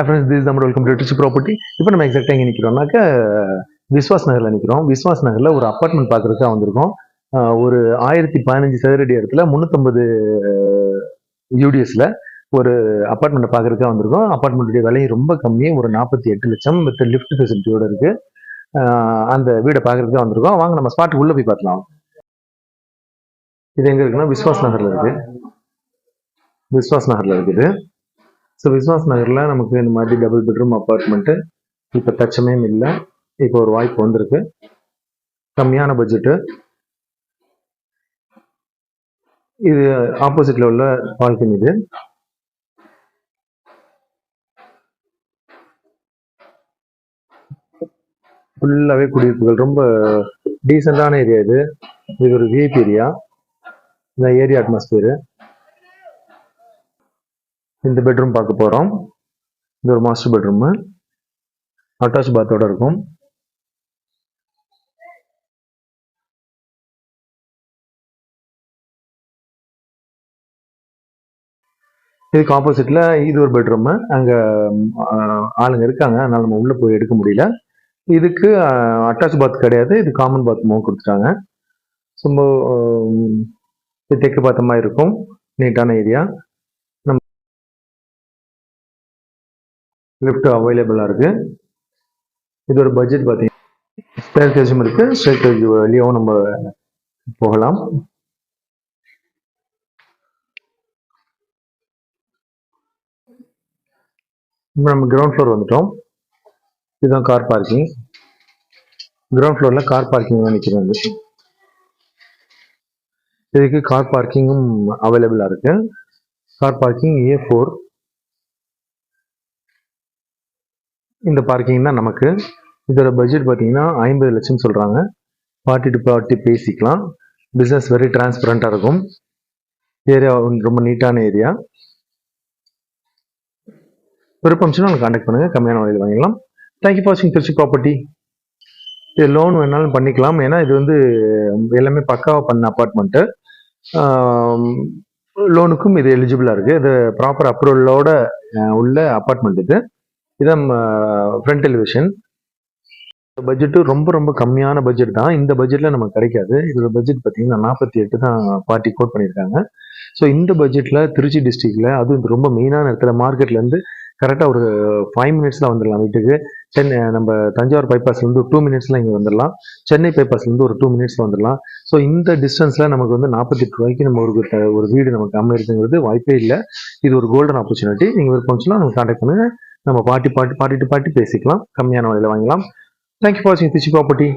Friends this நம்ம welcome to rich property இப்போ நம்ம எக்ஸாக்டாக எங்கே நிற்கிறோம்னாக்க விஸ்வாஸ் நகரில் நிற்கிறோம் விஸ்வாஸ் நகரில் ஒரு அப்பார்ட்மெண்ட் பார்க்குறதுக்காக வந்திருக்கோம். ஒரு ஆயிரத்தி பதினஞ்சு சதுரடி இடத்துல முந்நூற்றம்பது யூடிஎஸில் ஒரு அப்பார்ட்மெண்ட்டை பார்க்குறதுக்காக வந்திருக்கோம். அப்பார்ட்மெண்ட்டுடைய விலையும் ரொம்ப கம்மி. ஒரு நாற்பத்தி எட்டு லட்சம் வித் லிஃப்ட் ஃபெசிலிட்டியோட இருக்குது அந்த வீடை பார்க்குறதுக்காக வந்திருக்கோம். வாங்க நம்ம ஸ்பாட்டுக்கு உள்ளே போய் பார்க்கலாம். இது எங்கே இருக்குன்னா விஸ்வாஸ் நகரில் இருக்குது விஸ்வாஸ் நகரில் இருக்குது. ஸோ விஸ்வாஸ் நகரில் நமக்கு இந்த மாதிரி டபுள் பெட்ரூம் அப்பார்ட்மெண்ட்டு இப்போ தச்சமயம் இல்லை. இப்போ ஒரு வாய்ப்பு வந்திருக்கு. கம்மியான பட்ஜெட்டு இது ஆப்போசிட்ல உள்ள பால்கனி இது. ஃபுல்லாகவே குடியிருப்புகள். ரொம்ப டீசெண்டான ஏரியா இது. இது ஒரு விஐபி ஏரியா இந்த ஏரியா அட்மாஸ்பியர் இந்த பெட்ரூம் பார்க்க போகிறோம் இது ஒரு மாஸ்டர் பெட்ரூமு அட்டாச் பாத்தோட இருக்கும். இதுக்கு ஆப்போசிட்ல இது ஒரு பெட்ரூமு அங்கே ஆளுங்க இருக்காங்க. அதனால நம்ம உள்ளே போய் எடுக்க முடியல. இதுக்கு அட்டாச் பாத் கிடையாது. இது காமன் பாத்ரூமும் கொடுத்துட்டாங்க. ரொம்ப இது தெற்கு பார்த்த மாதிரி இருக்கும். நீட்டான ஏரியா லிஃப்ட் அவைலபிளாக இருக்கு. இது ஒரு பட்ஜெட் பார்த்தீங்கன்னா ஸ்பேர் கேஸும் இருக்கு. ஸ்டேர் கேஜ் வழியாகவும் நம்ம போகலாம். இப்போ நம்ம கிரவுண்ட் ஃப்ளோர் வந்துட்டோம். இதுதான் கார் பார்க்கிங் கிரவுண்ட் ஃப்ளோரில் கார் பார்க்கிங் தான் நிற்கிறது இதுக்கு கார் பார்க்கிங்கும் அவைலபிளாக இருக்கு. கார் பார்க்கிங் ஏ ஃபோர் இந்த பார்க்கிங் தான் நமக்கு. இதோட பட்ஜெட் பார்த்தீங்கன்னா ஐம்பது லட்சம் சொல்கிறாங்க பார்ட்டி டு பார்ட்டி பேசிக்கலாம். பிஸ்னஸ் வெரி டிரான்ஸ்பரண்ட்டாக இருக்கும். ஏரியா ரொம்ப நீட்டான ஏரியா விருப்பம் உங்களுக்கு கான்டாக்ட் பண்ணுங்க. கம்மியான விலையில் வாங்கிக்கலாம் தேங்க்யூ ஃபார் வாட்சிங் திருச்சி ப்ராப்பர்ட்டி இது லோன் வேணாலும் பண்ணிக்கலாம். ஏன்னா இது வந்து எல்லாமே பக்காவாக பண்ண அப்பார்ட்மெண்ட்டு லோனுக்கும் இது எலிஜிபிளாக இருக்குது இது ப்ராப்பர் அப்ரூவலோட உள்ள அப்பார்ட்மெண்ட் இது. இதான் ஃப்ரண்ட் டெலிவிஷன் பட்ஜெட்டு ரொம்ப ரொம்ப கம்மியான பட்ஜெட் தான். இந்த பட்ஜெட்டில் நமக்கு கிடைக்காது. இதோட பட்ஜெட் பார்த்தீங்கன்னா நாற்பத்தி எட்டு தான் பார்ட்டி கோட் பண்ணியிருக்காங்க. ஸோ இந்த பட்ஜெட்டில் திருச்சி டிஸ்ட்ரிக்டில் அதுவும் ரொம்ப மெயினான இடத்துல மார்க்கெட்லேருந்து கரெக்டாக ஒரு ஃபைவ் மினிட்ஸில் வந்துடலாம் வீட்டுக்கு. சென்னை நம்ம தஞ்சாவூர் பைபாஸ்லேருந்து டூ மினிட்ஸில் இங்கே வந்துடலாம். சென்னை பைபாஸ்லேருந்து ஒரு டூ மினிட்ஸில் வந்துடலாம். ஸோ இந்த டிஸ்டன்ஸில் நமக்கு வந்து நாற்பத்தெட்டு ரூபாய்க்கு நம்ம ஒரு ஒரு வீடு நமக்கு அமையிருக்குங்கிறது வாய்ப்பே இல்லை. இது ஒரு கோல்டன் ஆப்பர்ச்சுனிட்டி நீங்கள் விருப்பம் சொன்னால் நம்ம கான்டாக்ட் பண்ணுங்கள் நம்ம பாட்டி பாட்டு பாட்டி பாட்டி பேசிக்கலாம். கம்மியான விலையில் வாங்கலாம் தேங்க்யூ ஃபார் வாட்சிங் திருச்சி ப்ராப்பர்ட்டி